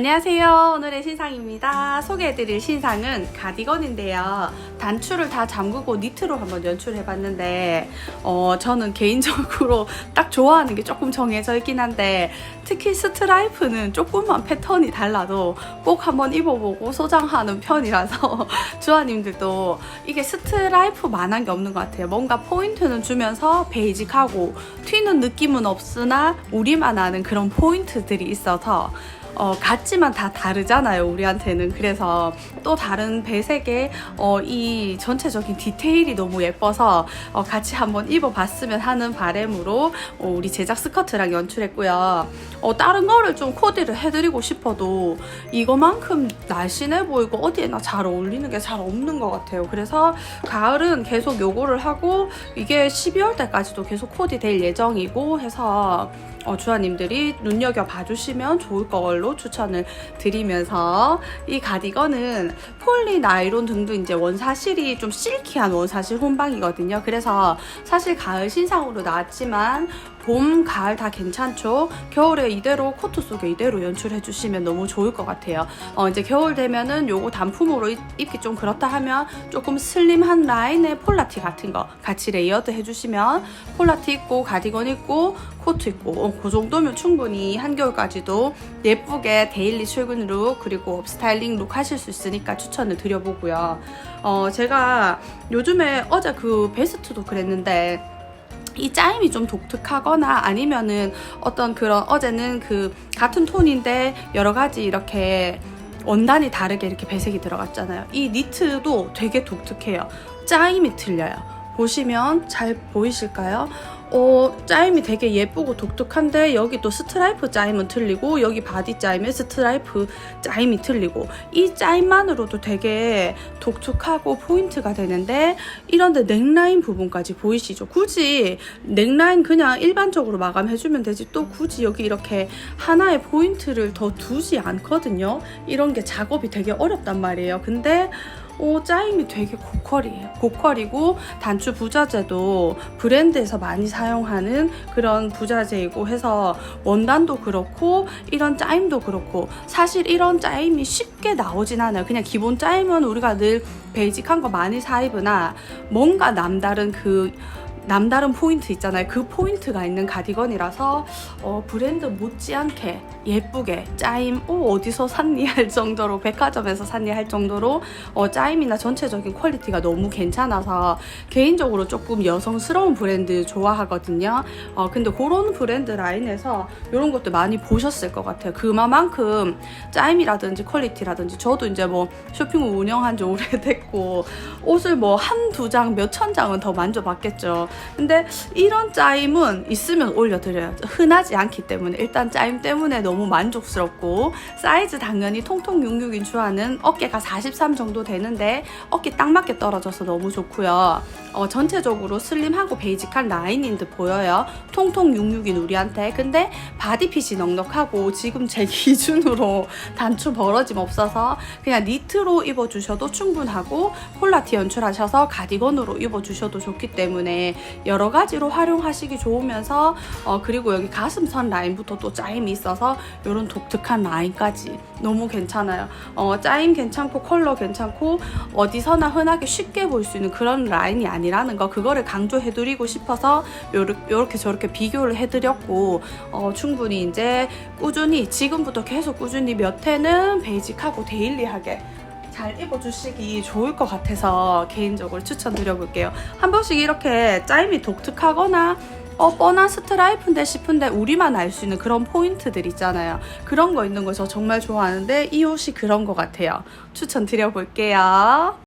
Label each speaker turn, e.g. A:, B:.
A: 안녕하세요. 오늘의 신상입니다. 소개해드릴 신상은 가디건인데요. 단추를 다 잠그고 니트로 한번 연출해봤는데, 어, 저는 개인적으로 딱 좋아하는 게 조금 정해져 있긴 한데, 특히 스트라이프는 조금만 패턴이 달라도 꼭 한번 입어보고 소장하는 편이라서, 주아님들도 이게 스트라이프만한 게 없는 것 같아요. 뭔가 포인트는 주면서 베이직하고, 튀는 느낌은 없으나, 우리만 아는 그런 포인트들이 있어서, 어, 같지만 다 다르잖아요, 우리한테는. 그래서 또 다른 배색의 어, 이 전체적인 디테일이 너무 예뻐서 어, 같이 한번 입어봤으면 하는 바램으로 어, 우리 제작 스커트랑 연출했고요. 어, 다른 거를 좀 코디를 해드리고 싶어도 이거만큼 날씬해 보이고 어디에나 잘 어울리는 게 잘 없는 것 같아요. 그래서 가을은 계속 요거를 하고 이게 12월 달까지도 계속 코디 될 예정이고 해서 어, 주아님들이 눈여겨 봐주시면 좋을 걸로 추천을 드리면서 이 가디건은 폴리 나이론 등등 이제 원사실이 좀 실키한 원사실 혼방이거든요. 그래서 사실 가을 신상으로 나왔지만 봄, 가을 다 괜찮죠. 겨울에 이대로 코트 속에 이대로 연출해 주시면 너무 좋을 것 같아요. 어, 이제 겨울 되면은 요거 단품으로 입- 입기 좀 그렇다 하면 조금 슬림한 라인의 폴라티 같은 거 같이 레이어드 해주시면 폴라티 입고 가디건 입고 코트 입고 어, 그 정도면 충분히 한겨울까지도 예쁘게 데일리 출근 룩 그리고 스타일링 룩 하실 수 있으니까 추천을 드려보고요. 어, 제가 요즘에 어제 그 베스트도 그랬는데 이 짜임이 좀 독특하거나 아니면은 어떤 그런 어제는 그 같은 톤인데 여러 가지 이렇게 원단이 다르게 이렇게 배색이 들어갔잖아요. 이 니트도 되게 독특해요. 짜임이 틀려요. 보시면 잘 보이실까요? 어, 짜임이 되게 예쁘고 독특한데 여기 또 스트라이프 짜임은 틀리고 여기 바디 짜임에 스트라이프 짜임이 틀리고 이 짜임만으로도 되게 독특하고 포인트가 되는데 이런데 넥라인 부분까지 보이시죠? 굳이 넥라인 그냥 일반적으로 마감해주면 되지 또 굳이 여기 이렇게 하나의 포인트를 더 두지 않거든요. 이런 게 작업이 되게 어렵단 말이에요. 근데 오, 짜임이 되게 고퀄이에요. 고퀄이고 단추 부자재도 브랜드에서 많이 사용하는 그런 부자재이고 해서 원단도 그렇고 이런 짜임도 그렇고 사실 이런 짜임이 쉽게 나오진 않아요. 그냥 기본 짜임은 우리가 늘 베이직한 거 많이 사 입으나 뭔가 남다른 그 남다른 포인트 있잖아요. 그 포인트가 있는 가디건이라서 어, 브랜드 못지않게 예쁘게 짜임 오 어디서 샀니 할 정도로 백화점에서 샀니 할 정도로 어, 짜임이나 전체적인 퀄리티가 너무 괜찮아서 개인적으로 조금 여성스러운 브랜드 좋아하거든요. 어, 근데 그런 브랜드 라인에서 이런 것도 많이 보셨을 것 같아요. 그만큼 짜임이라든지 퀄리티라든지 저도 이제 뭐 쇼핑몰 운영한 지 오래됐고 옷을 뭐 한두 장, 몇 천 장은 더 만져봤겠죠. 근데 이런 짜임은 있으면 올려드려요. 흔하지 않기 때문에 일단 짜임 때문에 너무 만족스럽고 사이즈 당연히 통통육육인 주아는 어깨가 43 정도 되는데 어깨 딱 맞게 떨어져서 너무 좋고요. 어, 전체적으로 슬림하고 베이직한 라인인 듯 보여요. 통통육육인 우리한테. 근데 바디핏이 넉넉하고 지금 제 기준으로 단추 벌어짐 없어서 그냥 니트로 입어주셔도 충분하고 폴라티 연출하셔서 가디건으로 입어주셔도 좋기 때문에 여러 가지로 활용하시기 좋으면서 어, 그리고 여기 가슴선 라인부터 또 짜임이 있어서 이런 독특한 라인까지 너무 괜찮아요. 어, 짜임 괜찮고 컬러 괜찮고 어디서나 흔하게 쉽게 볼 수 있는 그런 라인이 아니라는 거 그거를 강조해드리고 싶어서 요렇게, 저렇게 비교를 해드렸고 어, 충분히 이제 꾸준히 지금부터 계속 꾸준히 몇 회는 베이직하고 데일리하게 잘 입어주시기 좋을 것 같아서 개인적으로 추천드려볼게요. 한 번씩 이렇게 짜임이 독특하거나 어, 뻔한 스트라이프인데 싶은데 우리만 알 수 있는 그런 포인트들 있잖아요. 그런 거 있는 거 저 정말 좋아하는데 이 옷이 그런 것 같아요. 추천드려볼게요.